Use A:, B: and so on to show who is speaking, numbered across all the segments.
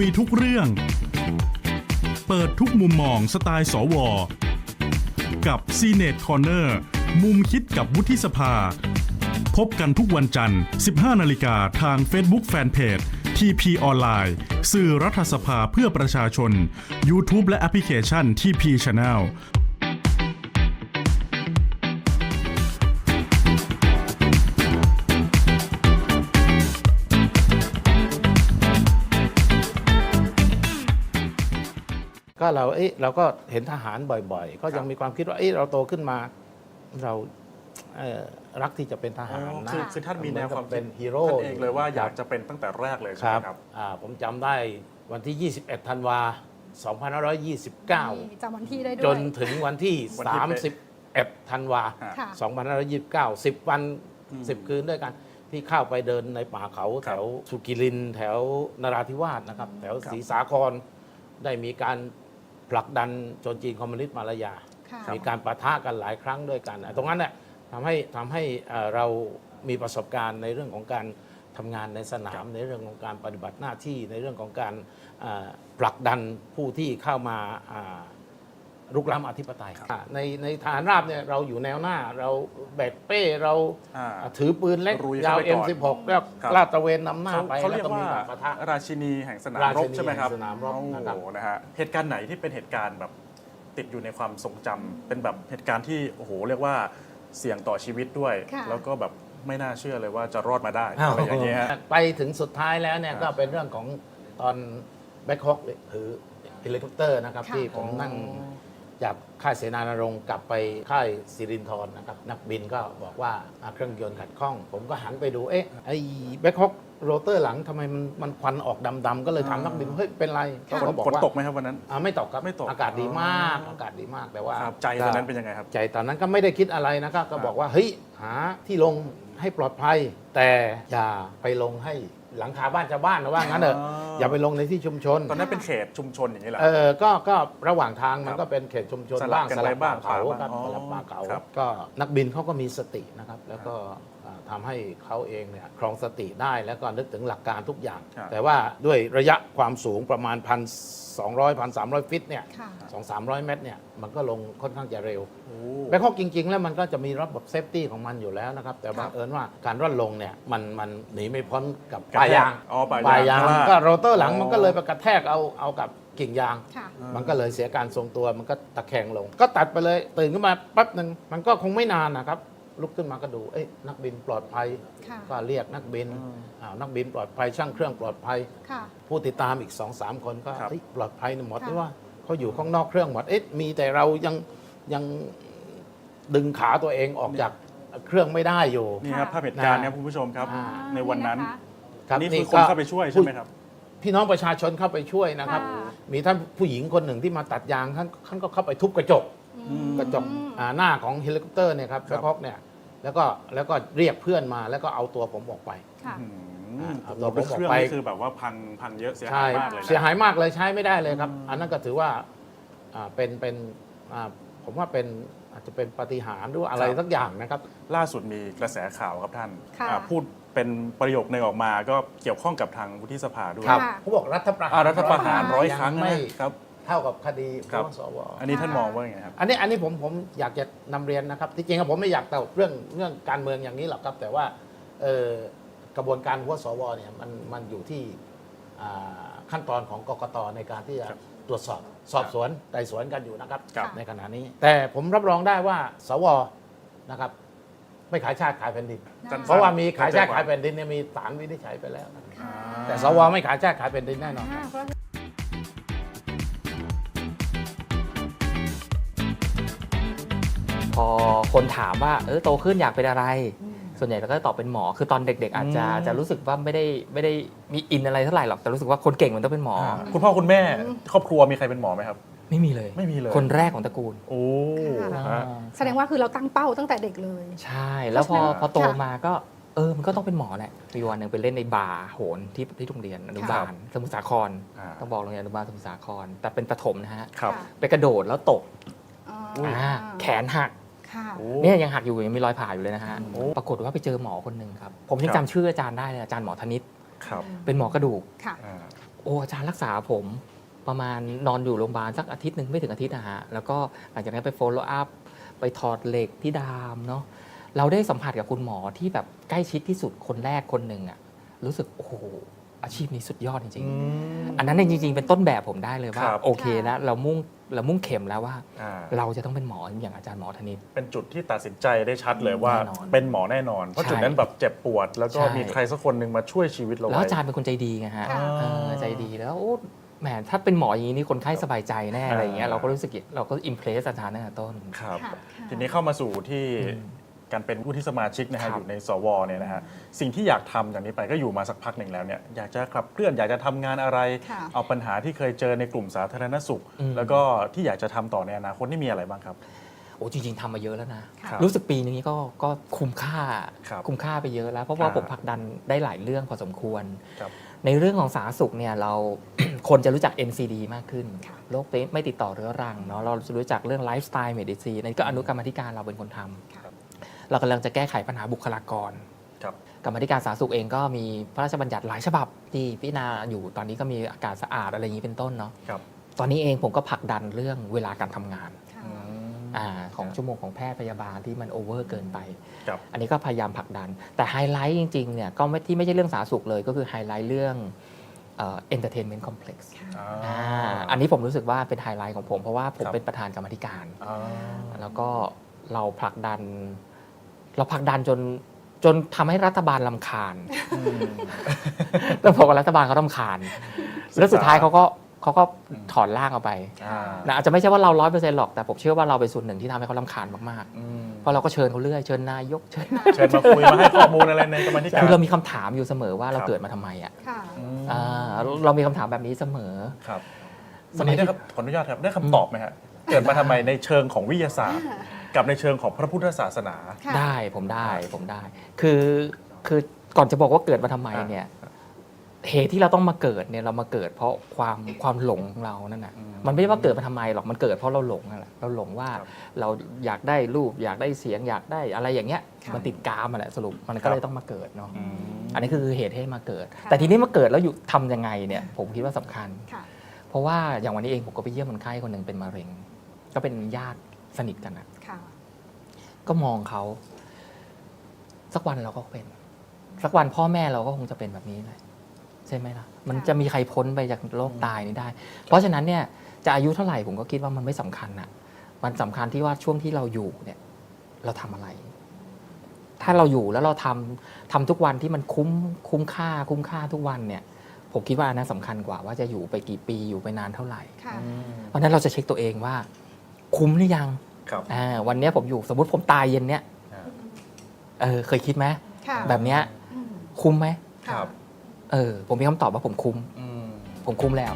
A: คุยทุกเรื่อง เปิดทุกมุมมองสไตล์สว กับ c ีเนตคอร์เนอร์มุมคิดกับวุฒิสภา พบกันทุกวันจันทร์ 15 นาฬิกาทาง Facebook Fanpage TP ออนไลน์สื่อรัฐสภาเพื่อประชาชน YouTube และแอปพลิเคชัน TP Channel
B: ก็เราเอ้ยเราก็เห็นทหารบ่อยๆ ก็ยังมีความคิดว่าเอ้ยเราโตขึ้นมาเราเอ่อรักที่จะเป็นทหารนะ
C: คือคือท่านมีแนวความ
B: เหอกับเป็นฮีโร่
C: ท่านเองเลยว่าอยากจะเป็นตั้งแต่แรกเลย
B: ค
C: ใช่
B: รั
C: ไห
B: บ
C: มครับ
B: อ่าผมจำได้วันที่ 21 ธันวา 2529
D: จำวันที่ได้ด้วย
B: จนถึงวันที่
C: วันที่เป๊ะ
B: 31 ธันวา
D: ค่ะ
B: 2529 10 วัน10 คืนด้วยกัน ที่เข้าไปเดินในป่าเขาแถวสุกิริน แถวนราธิวาสนะครับ แถวศรีสาครได้มีการ ผลักดันโจนจีนคอมมิวนิสต์มาลายา
D: ค่ะ
B: มีการปะทะกันหลายครั้งด้วยกันตรงนั้นเนี่ยทำให้ทำให้เอ่อเรามีประสบการณ์ในเรื่องของการทำงานในสนาม ในเรื่องของการปฏิบัติหน้าที่ในเรื่องของการเอ่อผลักดันผู้ที่เข้ามาอ่า รุกล้ำอธิปไตยอ่าในในฐานราบเนี่ยเราอยู่แนวหน้าเราแบกเป้เรา
C: อ่า
B: ถือปืนเล็ก
C: ลุย
B: ยา
C: เข้าวไปก่อน
B: M16 แล้ว
C: ครับ
B: ลาดตระเวนนำหน้า
C: เขา
B: ไป
C: เขา
B: แล้
C: เรี
B: วย
C: ก
B: ก็มี
C: ว่า
B: การปะทะ
C: ราชินีแห่งสนาม
B: ราชิ
C: ร
B: นี
C: บใช่ไหมครับ
B: แห่งสนามรบ
C: โอ้
B: นะครับ
C: โหนะฮะเหตุการณ์ไหนที่เป็นเหตุการณ์แบบติดอยู่ในความทรงจำเป็นแบบเหตุการณ์ที่โอ้โหเรียกว่าเสี่ยงต่อชีวิตด้วย
D: ค่ะ
C: แล้วก็แบบไม่น่าเชื่อเลยว่าจะรอดมาได้
B: อ้าว
C: อะไรอย่างเงี้ยฮะ
B: ไปถึงสุดท้ายแล้วเนี่ย
C: ครับ
B: ก็เป็นเรื่องของตอนแบ็คฮอกหรือเฮลิคอปเตอร์นะครับ
D: ค่ะ
B: ที่ผมนั่ง จากค่ายเสนานรงค์กลับไปค่ายสิรินทรนะครับนักบินก็บอกว่าอะเครื่องยนต์ขัดข้อง ผมก็หันไปดูเอ๊ะไอ้แบ็คฮอกโรเตอร์หลังทำไมมันมันควันออกดำๆก็เลยถามนักบินเฮ้ยเป็นไร
D: ค่ะ
B: เขาก็บอก
C: ฝน
B: ว่า
C: ตกไหมครับวันนั้น
B: อะไม่ตกครับ
C: ไม่ตก
B: อากาศดีมาก
C: อ๋ออ
B: อากาศดีมากแต่ว่า
C: ครับใจตอนนั้นเป็นยังไงครับ
B: ใจตอนนั้นก็ไม่ได้คิดอะไรนะครับก็บอกว่าเฮ้ยหาที่ลงให้ปลอดภัย แต่อย่าไปลงให้ หลังคาบ้านชาวบ้านนะว่างั้นเถอะ
C: อ๋อ
B: อ
C: อ
B: ย่าไปลงในที่ชุมชน
C: ตอนนั้นเป็นเขตชุมชนอย่างนี้แหละ
B: เออก็ก็ระหว่างทางมัน
C: ครับ
B: ก็เป็นเขตชุมชน
C: สลับ
B: บ้าง
C: กัน
B: ส
C: ไป
B: ลับ
C: บ้า
B: ป่างเขาครับ
C: อ๋อ
B: สลับป่าเขา
C: ครับ
B: ก็นักบินเขาก็มีสตินะครับ แล้วก็อ่า ทำให้เขาเองเนี่ยครองสติได้แล้วก็นึกถึงหลักการทุกอย่าง
C: ครับ
B: แต่ว่าด้วยระยะความสูงประมาณ 1,200 1,300 ฟิตเนี่ย
D: ค่ะ
B: สองสามร้อยเมตรเนี่ยมันก็ลงค่อนข้างจะเร็ว
C: โอ้
B: แบงคอกจริง ๆ แล้วมันก็จะมีระบบเซฟตี้ของมันอยู่แล้วนะครับ แต่บังเอิญว่าการร่อนลงเนี่ยมันมันหนีไม่พ้นกับปลายยาง
C: อ๋อปลายยาง
B: ง
C: ข้างล่าง
B: ก็โรเตอร์หลัง
C: อ๋อ
B: มันก็เลยไปกระแทกเอาเอากับกิ่งยาง
D: ค่ะ
B: มันก็เลยเสียการทรงตัวมันก็ตะแคงลง ก็ตัดไปเลยตื่นขึ้นมาแป๊บหนึ่งมันก็คงไม่นานนะครับ ลุกขึ้นมาก็ดู เอ้ยนักบินปลอดภัย
D: ค่ะ
B: ก็เรียกนักบินอ้าวนักบินปลอดภัยช่างเครื่องปลอดภัย
D: ค่ะ
B: ผู้ติดตามอีก2อสามคนก็
C: ครับ
B: เฮ้ยปลอดภัยหมด
D: ค่ะ
B: หรือว่าเขาอยู่ข้างนอกเครื่องหมดเอ๊ะมีแต่เรายังยังดึงขาตัวเองออกจากเครื่องไม่ได้อยู่
C: นี่ครับ
D: ค่ะ
C: ภาพเหตุการณ์
B: นะ
C: ครับคุณผู้ชมครับ
B: อ่า
C: ในวันนั้นะ
D: คะ
B: ครับ
C: นี่คือคนเข้าไปช่วยใช่ไหมครับ
B: พี่น้องประชาชนเข้าไปช่วยนะครับ
D: ค่ะ
B: มีท่านผู้หญิงคนหนึ่งที่มาตัดยางท่านท่านก็เข้าไปทุบกระจก
D: อืม
B: กระจกอ่าหน้าของเฮลิคอปเตอร์เนี่ยครับ
C: ครั
B: แบ็
C: บ
B: คฮอกเนี่ย แล้วก็แล้วก็เรียกเพื่อนมาแล้วก็เอาตัวผมออกไป
D: ค่ะ
C: อืม
B: อ่า
C: โอ้โห
B: เอาตัวผม
C: เครื่อง
B: ออกไป
C: นี่คือแบบว่าพังพังเยอะเสียหา
B: ใช่
C: ยมากเลยนะ
B: เสียหายมากเลยใช้ไม่ได้เลยครับอันนั้นก็ถือว่าอ่าเป็นเป็นอ่าผมว่าเป็นอาจจะเป็นปาฏิหาริย์หรือว่าอะไร
C: ครับ
B: สักอย่างนะครับ
C: ล่าสุดมีกระแสข่าวครับท่าน
D: ค่ะ
C: อ่าพูดเป็นประโยคหนึ่งออกมาก็เกี่ยวข้องกับทางวุฒิสภาด้วย
D: ครับ
B: เขาบอกรัฐประหา
C: อ่ารรัฐประหารร้อย
B: ง
C: ครั้ง
B: ไม่
C: นะครับ
B: เท่ากับคดี
C: ครับ
B: ของสว
C: อันนี้ท่านมองว่าไงครับ
B: อันนี้อันนี้ผมผมอยากจะนำเรียนนะครับที่จริงๆผมไม่อยากเต่าเรื่องเรื่องการเมืองอย่างนี้หรอกครับ แต่ว่าเอ่อกระบวนการหัวสวเนี่ยมันมันอยู่ที่อ่าขั้นตอนของกกตในการที่จะ
C: ครับ
B: ตรวจสอบสอบสวนไต่สวนกันอยู่นะครับ
D: ครับ
B: ในขณะนี้ แต่ผมรับรองได้ว่าสวนะครับ ไม่ขายชาติขายแผ่นดิน
C: สั้นๆ
B: เพราะว่ามีขายชาติ
C: เข้ใจ
B: ขายแผ่นดินเนี่ยมีศาลวินิจฉัยไปแล้วนะครับ
D: ค่ะ
B: แต่สวไม่ขายชาติขายแผ่นดินแน่นอน
D: อ่าเพราะ
E: คนถามว่าเออโตขึ้นอยากเป็นอะไร
D: อืม
E: ส่วนใหญ่เราก็จะตอบเป็นหมอ คือตอนเด็ก ๆ อาจจะ
C: อืม
E: จะรู้สึกว่าไม่ได้ไม่ได้มีอินอะไรเท่าไหร่หรอกแต่รู้สึกว่าคนเก่งมันต้องเป็นหมอา
C: คุณพ่อคุณแม่ครอบครัวมีใครเป็นหมอไหมครับ
E: ไม่มีเลย
C: ไม่มีเลย
E: คนแรกของตระกูล
C: โอ้
D: ค่ะ
C: ฮะ
D: แสดงว่าคือเราตั้งเป้าตั้งแต่เด็กเลย
E: ใช่ แล้วพอ
C: ค่ะ
E: พอโตมาก็เออ มันก็ต้องเป็นหมอแหละ มีวันหนึ่งไปเล่นในบาร์โหนที่ที่โรงเรียนอนุบาลสมุทรสาคร
C: อ่า
E: ต้องบอกโรงเรียนอนุบาลสมุทรสาคร แต่เป็นประถมนะฮะ
C: ครับ
D: ค่ะ
E: ไปกระโดดแล้วตก
D: อ๋อ
E: อ่าแขนหัก
D: ค่ะ
C: โอ้
E: เนี่ยยังหักอยู่ยังมีรอยผ่าอยู่เลยนะฮะ
C: โอ้
E: ปรากฏว่าไปเจอหมอคนหนึ่งครับ ผมยัง
C: ครับ
E: จำชื่ออาจารย์ได้เลยอาจารย์หมอธนิต
C: ครับ
E: เป็นหมอกระดูก
D: ค่ะ
C: อ่า
E: โอ้อาจารย์รักษาผมประมาณนอนอยู่โรงพยาบาลสักอาทิตย์หนึ่งไม่ถึงอาทิตย์นะฮะ แล้วก็หลังจากนั้นไป follow up ไปถอดเหล็กที่ดามเนาะเราได้สัมผัสกับคุณหมอที่แบบใกล้ชิดที่สุดคนแรกคนหนึ่งอะรู้สึก โอ้โห อาชีพนี้สุดยอดจริงๆ อันนั้นเนี่ยจริง ๆ เป็นต้นแบบผมได้เลยว่า
C: ครับ
E: โอเคแล้วเรามุ่ง เรามุ่งเข็มแล้วว่า
C: อ่า
E: เราจะต้องเป็นหมออย่างอาจารย์หมอธนิต
C: เป็นจุดที่ตัดสินใจได้ชัดเลยว่า
E: แน่นอน
C: เป็นหมอแน่นอน เพราะ
E: ใช่
C: จุดนั้นแบบเจ็บปวด แล้วก็
E: ใช่
C: มีใครสักคนหนึ่งมาช่วยชีวิตเรา
E: แล้ว
C: ไว้
E: อาจารย์เป็นคนใจดีไงฮะ
D: ค่ะ
E: เออใจดีแล้วโอ้แหมถ้าเป็นหมออย่างนี้นี่คนไข้สบายใจแน่อะไรอย่างเงี้ย
C: อ่า
E: เราก็รู้สึกเราก็อิมเพรสอาจารย์ตั้งแต่ต้น
C: ครับ
D: ค่ะ
C: ทีนี้เข้ามาสู่ที่
E: อืม
C: การเป็นผู้ที่สมาชิกนะ
E: ครั
C: ฮะ
E: บ
C: อยู่ในสวเนี่ยนะฮะสิ่งที่อยากทำจากนี้ไปก็อยู่มาสักพักหนึ่งแล้วเนี่ยอยากจะขับเคลื่อนอยากจะทำงานอะไร
D: ค่ะ
C: เอาปัญหาที่เคยเจอในกลุ่มสาธารณสุข
E: อืม
C: แล้วก็ที่อยากจะทำต่อในอนาคตนี่มีอะไรบ้างครับ
E: โอ้จริง ๆทำมาเยอะแล้วนะ
C: ครับ
E: รู้สึกปีนี้ก็ก็คุ้มค่า
C: ครับ
E: คุ้มค่าไปเยอะแล้ว เพราะว่า
C: อ่า
E: ผมผลักดันได้หลายเรื่องพอสมควร
C: ครับ
E: ในเรื่องของสาธารณสุขเนี่ยเรา คนจะรู้จัก NCD มากขึ้น
D: ค่ะ
E: โรคไม่ติดต่อเรื้อรังเนาะเราจะรู้จักเรื่องไลฟ์สไตล์เมดิซีนั่นก็อนุกรรมาธิการเราเป็นคนทำ
D: ค่ะ
E: เรากำลังจะแก้ไขปัญหาบุคลากร
C: ครับ
E: กรรมาธิการสาธารณสุขเองก็มีพระราชบัญญัติหลายฉบับที่พิจารณาอยู่ตอนนี้ก็มีอากาศสะอาดอะไรอย่างนี้เป็นต้นเนาะ
C: ครับ
E: ตอนนี้เองผมก็ผลักดันเรื่องเวลาการทำงาน
D: ค่ะ
C: อืม
E: อาของชั่วโมงของแพทย์พยาบาลที่มันโอเวอร์เกินไป
C: ครับ
E: อันนี้ก็พยายามผลักดัน แต่ไฮไลท์จริงๆเนี่ยก็ไม่ที่ไม่ใช่เรื่องสาธารณสุขเลยก็คือไฮไลท์เรื่องเอ็นเตอร์เทนเมนต์คอมเพล็กซ์
C: อ่า
E: อันนี้ผมรู้สึกว่าเป็นไฮไลท์ของผม เพราะว่าผม
C: ครับ
E: เป็นประธานกรรมาธิการ
C: อ่า
E: แล้วก็เราผลักดัน เราผลักดันจนจนทำให้รัฐบาลลำคาญ
C: อืม
E: ต้องบอกว่ารัฐบาลเขาลำคาญ แล้วสุดท้ายเขาก็เขาก็ถอนร่างเอาไป
C: อ่า
E: นะอาจจะไม่ใช่ว่าเราร้อยเปอร์เซ็นต์หรอกแต่ผมเชื่อว่าเราเป็นส่วนหนึ่งที่ทำให้เขาลำคาญมาก
C: อืม
E: ๆเพราะเราก็เชิญเขาเรื่อยเชิญนายกเชิญ
C: เชิญมาคุยมาให้ข้อมูลอะไรในกรรมาธิการ
E: คือเรามีคำถามอยู่เสมอว่าเรา
C: ครับ
E: เกิดมาทำไมอะ
D: ค่ะ
C: อืม
E: อ่าเรามีคำถามแบบนี้เสมอ
C: ครับ
E: ส
C: วัน
E: มัย
C: นี้ได้ครับขออนุญาตครับได้คำตอบไหมฮะเกิดมาทำไมในเชิงของวิทยาศาสตร์ กับในเชิงของพระพุทธศาสนา
D: ค่ะ
E: ได้ผมได้ผมได้ คือคือก่อนจะบอกว่าเกิดมาทำไมเนี่ยเหตุที่เราต้องมาเกิดเนี่ยเรามาเกิดเพราะความความหลงของเรานั่นน่ะ
C: อืม
E: มันไม่ใช่ว่าเกิดมาทำไมหรอกมันเกิดเพราะเราหลงนั่นแหละเราหลงว่า
C: ครับ
E: เราอยากได้รูปอยากได้เสียงอยากได้อะไรอย่างเงี้ย
D: ค่ะ
E: มันติดกามมาแหละสรุปมัน
C: ครั
E: ก็
C: บ
E: เลยต้องมาเกิดเนาะ
C: อืม
E: อันนี้คือเหตุให้มาเกิด
D: ค่ะ
E: แต่ทีนี้มาเกิดแล้วอยู่ทำยังไงเนี่ยผมคิดว่าสำคัญ
D: ค่ะ
E: เพราะว่าอย่างวันนี้เองผมก็ไปเยี่ยมคนไข้คนหนึ่งเป็นมะเร็ง ก็เป็นญาติ สนิทกันนะ
D: ค่ะ
E: ก็มองเขาสักวันเราก็เป็น สักวันพ่อแม่เราก็คงจะเป็นแบบนี้เลยใช่ไหมล่ะ มันจะมีใครพ้นไปจากโลกตายนี้ได้ เพราะฉะนั้นเนี่ยจะอายุเท่าไหร่ผมก็คิดว่ามันไม่สำคัญนะมันสำคัญที่ว่าช่วงที่เราอยู่เนี่ย เราทำอะไร ถ้าเราอยู่แล้วเราทำทำทุกวันที่มันคุ้มคุ้มค่า คุ้มค่าทุกวันเนี่ย ผมคิดว่าอันนั้นสำคัญกว่าว่าจะอยู่ไปกี่ปีอยู่ไปนานเท่าไหร่
D: ค่ะ
E: เพราะฉะนั้นเราจะเช็คตัวเองว่า คุ้มหรือยัง
C: ครับ
E: อ่าวันเนี้ยผมอยู่สมมติผมตายเย็นเนี้ย
C: อ่า
E: เออเคยคิดไหม
D: ค่ะ
E: แบบเนี้ย
D: อืม
E: คุ้มไหม
C: ครับ
E: เออผมมีคำตอบว่าผมคุ้ม
C: อืม
E: ผมคุ้มแล้ว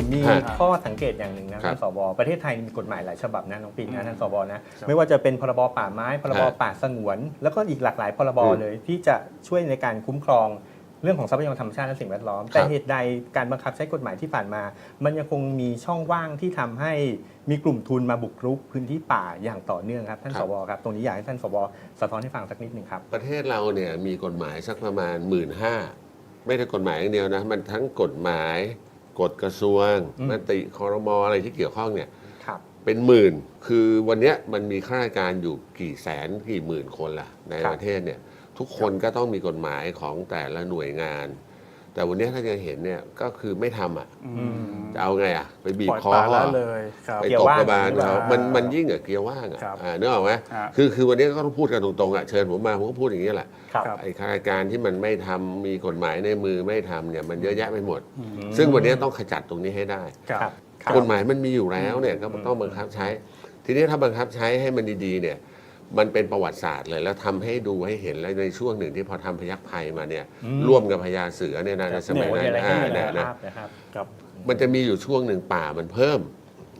F: ผมมี
C: ฮะ
F: ข้อสังเกตอย่างหนึ่งนะ
G: ครั
F: ท่า
G: บ
F: นสวประเทศไทยมีกฎหมายหลายฉบับนะน้องปิ่น
C: อื
F: นะ
C: ม
F: ท่านสวนะครับไม่ว่าจะเป็นพรบป่าไม้พรบ
G: ฮะ
F: ป่าสงวน แล้วก็อีกหลากหลายพรบ
G: อืม
F: เลยที่จะช่วยในการคุ้มครอง เรื่องของทรัพยากรธรรมชาติและสิ่งแวดล้อม แต่เหตุใดการบังคับใช้กฎหมายที่ผ่านมา มันยังคงมีช่องว่างที่ทำให้มีกลุ่มทุนมาบุกรุกพื้นที่ป่าอย่างต่อเนื่องครับท่าน
G: ครั
F: ส
G: บ
F: วครับตรงนี้อยากให้ท่านสวสะท้อนให้ฟังสักนิดหนึ่งครับ
G: ประเทศเราเนี่ยมีกฎหมายสักประมาณหมื่นห้าไม่ใช่กฎหมายอย่างเดียวนะมันทั้งกฎหมายกฎกระทรวง
F: อืม
G: มติคอรมออะไรที่เกี่ยวข้องเนี่ย
F: ครับ
G: เป็นหมื่นคือวันเนี้ยมันมีข้าราชการอยู่กี่แสนกี่หมื่นคนล่ะใน
F: ครับ
G: ประเทศเนี่ย ทุกคนก็ต้องมีกฎหมายของแต่ละหน่วยงาน แต่วันเนี้ยถ้าจะเห็นเนี่ยก็คือไม่ทำอะ
C: อืม
G: จะเอาไงอะ ไปบีบ
C: ปล่อย
G: คอ
C: ปละ
G: เขา
C: ละ
G: อะ
C: เลยครับ
G: ไป
F: เกียร์
G: ตบ
F: ว่าง
G: กระบาลเขา
C: อ่ามั
G: มันมันยิ่งกับเกียร์ว่างอะ
C: ครับ
G: อ่านึกออกไหม
C: ฮะ
G: คือคือวันนี้ก็ต้องพูดกันตรงๆอะเชิญผมมาผมก็พูดอย่างนี้แหละ
F: ครับ
C: ครับ
G: ไอ้ข้าราชการที่มันไม่ทำมีกฎหมายในมือไม่ทำเนี่ยมันเยอะแยะไปหมด
C: อืม
G: ซึ่งวันนี้ต้องขจัดตรงนี้ให้ได้
C: ครับ
F: ครับ ครับ
G: กฎหมายมันมีอยู่แล้วเนี่ยก็ต้องบังคับใช้ ทีนี้ถ้าบังคับใช้ให้มันดีๆเนี่ย มันเป็นประวัติศาสตร์เลย แล้วทำให้ดูให้เห็นแล้วในช่วงหนึ่งที่พอทำพยัคฆ์ภัยมาเนี่ย
F: อืม
G: ร่วมกับพญาเสือเนี่ยนะในสมัย
F: โอ้
G: นั้
F: ย
G: น
F: อะไรที่
G: อ่า
F: มี
G: เนี่ย
F: คุณ
G: นะ
F: ภาพนะครับ
C: ครับ
G: มันจะมีอยู่ช่วงหนึ่งป่ามันเพิ่ม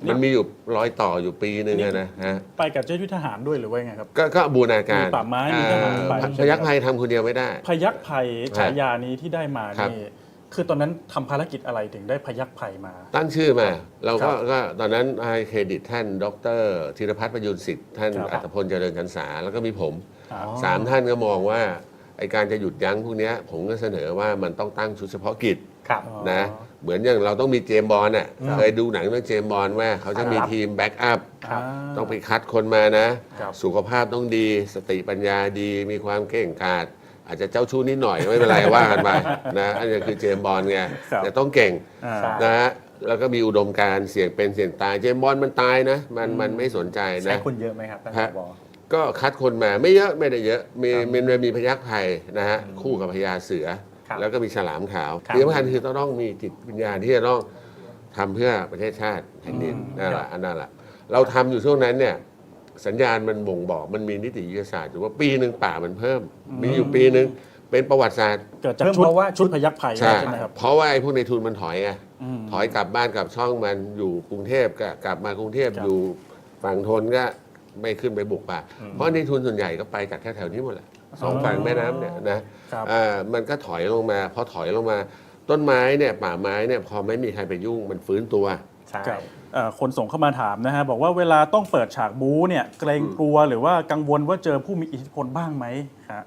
G: มันมีอยู่รอยต่ออยู่ปีหนึ่งอะนะฮะ
C: ไปกับเจ้าหน้าที่ทหารด้วยหรือว่าไงครับ
G: ก็ก็บูรณาการ
C: มีป่าไม้มีทหารไป
G: อ่า
C: ใช่ไหม
G: พยัคฆ์ภัยทำคนเดียวไม่ได้
C: พยักภัยฉายานี้ที่ได้มา
G: ครับ
C: นี่ คือตอนนั้นทำภารกิจอะไรถึงได้พยักภัยมา
G: ตั้งชื่อมา เราก็
C: ครับ
G: ก็ตอนนั้นให้เครดิตท่าน ดรธีรพัฒน์ประยุนสิทธิ์ ท่าน
C: ครับ
G: อัตพลเจริญชันษาแล้วก็มีผม
C: อ๋อ
G: สามท่านก็มองว่าไอการจะหยุดยั้งพวกเนี้ยผมก็เสนอว่ามันต้องตั้งชุดเฉพาะกิจ
F: ครับ
G: นะเหมือนอย่างเราต้องมีเจมส์บอลน่ะเคยดูหนังเรื่องเจมส์บอลว่าเขาจะมี
F: ครับ
G: ทีมแบ็กอัพ
C: ครับ
G: ต้องไปคัดคนมานะ
C: ครับ
G: สุขภาพต้องดี สติปัญญาดี มีความเก่งกาจ อาจจะเจ้าชู้นิดหน่อยไม่เป็นไรว่ากันไปนะอันนี้คือเจมส์บอลไง
C: ครับ
G: แต่ต้องเก่ง
C: อ่า
F: ใช่
G: นะฮะแล้วก็มีอุดมการณ์เสี่ยงเป็นเสี่ยงตายเจมส์บอลมันตายนะ มันมันไม่สนใจ
F: ใช้
G: นะ
F: คนเยอะไหมครับท่าน
G: ฮะ
F: ผบ
G: ก็คัดคนมาไม่เยอะไม่ได้เยอะมี
F: ครับ
G: มันมีพยักภัยนะฮะคู่กับพญาเสือ
F: ครับ
G: แล้วก็มีฉลามขาว
F: ครับ
G: ที่สำคัญคือต้องต้องมีจิตวิญญาณที่จะต้องทำเพื่อประเทศชาติแผ่นดินนั่นแหละอันนั้นแหละเราทำอยู่ช่วงนั้นเนี่ย สัญญาณมันบ่งบอกมันมีนิติวิทยาศาสตร์อยู่ว่าปีหนึ่งป่ามันเพิ่ม มีอยู่ปีหนึ่งเป็นประวัติศาสตร์
C: เกิดจาก
F: เพิ่ม
C: ชุด
F: เพราะว่า
C: ชุดพยักภัย
G: ใช่
C: ใช่ไหมครับ
G: เพราะว่าไอ้พวกในทุนมันถอยไง
C: อืม
G: ถอยกลับบ้านกลับช่องมันอยู่กรุงเทพก็กลับมากรุงเทพ
C: ครับ
G: อยู่ฝั่งทนก็ไม่ขึ้นไปบุกป่า เพราะในทุนส่วนใหญ่ก็ไปจากแถวๆนี้หมดแหละสองฝั่งแม่น้ำเนี่ยนะครับอ่ามันก็ถอยลงมาพอถอยลงมา ต้นไม้เนี่ยป่าไม้เนี่ยพอไม่มีใครไปยุ่งมันฟื้นตัว
F: ใช่
C: ครับเอ่อคนส่งเข้ามาถามนะฮะบอกว่าเวลาต้องเปิดฉากบู๊เนี่ยเกรงกลัวหรือว่ากังวลว่าเจอผู้มีอิทธิพลบ้างไหมฮะ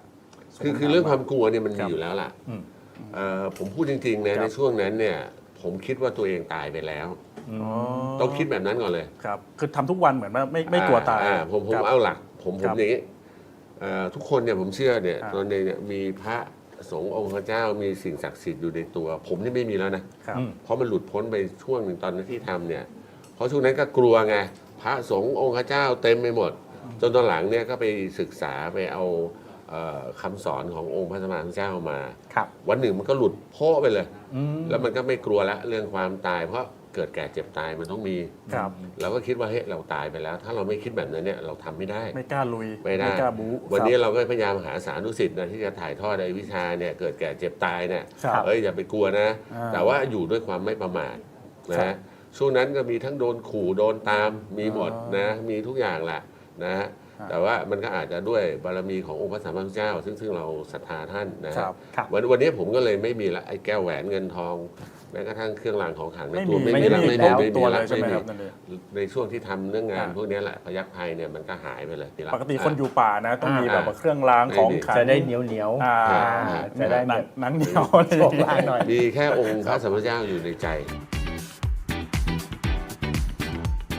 G: คือคือเรื่องความกลัวเนี่ยมัน
C: ครั
G: มี
C: บ
G: อยู่แล้วล่ะ
F: อืม
G: เอ่อผมพูดจริงๆนะครับในช่วงนั้นเนี่ย ผมคิดว่าตัวเองตายไปแล้ว
C: อ๋อ
G: ต้องคิดแบบนั้นก่อนเลย
C: ครับคือทำทุกวันเหมือนว่าไม่ไม่กลัวตาย
G: อ่ผมผม
C: ครับ
G: เอาหลัก ผมผ
C: ครั
G: ม
C: บ
G: อย่างนี้เอ่อทุกคนเนี่ยผมเชื่อเนี่ย
C: อ่า
G: ตอนนี้เนี่ยมีพระสงฆ์องค์พระเจ้ามีสิ่งศักดิ์สิทธิ์อยู่ในตัว ผมนี่ไม่มีแล้วนะ
C: ครับ
F: อืม
G: เพราะมันหลุดพ้นไปช่วงหนึ่งตอนนั้นที่ทำเนี่ยเพ ราะช่วงนั้นก็กลัวไงพระสงฆ์องค์พระเจ้าเต็มไปหมด จนตอนหลังเนี่ยก็ไปศึกษาไปเอาเอ่อคำสอนขององค์พระสัมมาสัมพุทธเจ้ามา
F: ครับ
G: วันหนึ่งมันก็หลุดโพ้ไปเลย
F: อืม
G: แล้วมันก็ไม่กลัวละเรื่องความตาย เพราะเกิดแก่เจ็บตายมันต้องมี
C: ครับ
G: เราก็คิดว่าเฮ้ยเราตายไปแล้ว ถ้าเราไม่คิดแบบนั้นเนี่ยเราทำไม่ได้
C: ไม่กล้าลุย
G: ไม่ได้
C: กล้าบู๊
G: วันนี้
C: ครับ
G: เราก็พยายามหาสานุสิทธิ์นะที่จะถ่ายทอดในวิชาเนี่ยเกิดแก่เจ็บตายเนี่ย
C: ครับ
G: เอ้ยอย่าไปกลัวนะ
C: อ่า
G: แต่ว่าอยู่ด้วยความไม่ประมาทนะครับฮะ ช่วงนั้นก็มีทั้งโดนขู่โดนตามมีหมด
C: อ๋อ
G: นะ มีทุกอย่างแหละนะฮะ
C: ครับ
G: แต่ว่ามันก็อาจจะด้วยบารมีขององค์พระสัมมาสัมพุทธเจ้า ซึ่งซึ่งเราศรัทธาท่านนะฮะ
C: ครับ
F: ครับ
G: วันวันนี้ผมก็เลยไม่มีละไอ้แก้วแหวนเงินทองแม้กระทั่งเครื่องรางของขลังใน
C: ไม่
G: ตัว
C: มี
G: ไม่มี
C: ไม่
G: ละ
C: มี
G: ไม่
C: พ
G: มี
C: ก
G: ไม่
C: ตั
G: มี
C: วเล
G: ละ
C: ยใช่
G: ไม่
C: ไหม
G: มี
C: ครับนั่นเลย
G: ในช่วงที่ทำเรื่องงาน
C: อ่า
G: พวกนี้แหละพยักภัยเนี่ยมันก็หายไปเลยทีละ
C: ปกติคนอยู่ป่านะต้องมีแบบว่าเครื่องล้างของขลัง
F: จะได้เหนียวเหนียวๆ
C: อ่า
F: จะได้
C: หนั
F: แบ
C: ง
F: บ
C: หนังเหนียวอะไรอ
F: โช
C: ย่าง
F: ค
C: เงี้
F: ลาง
C: ย
F: หน่อย
G: มีแค่องค์พระสัมมาสัมพุทธเจ้าอยู่ในใจ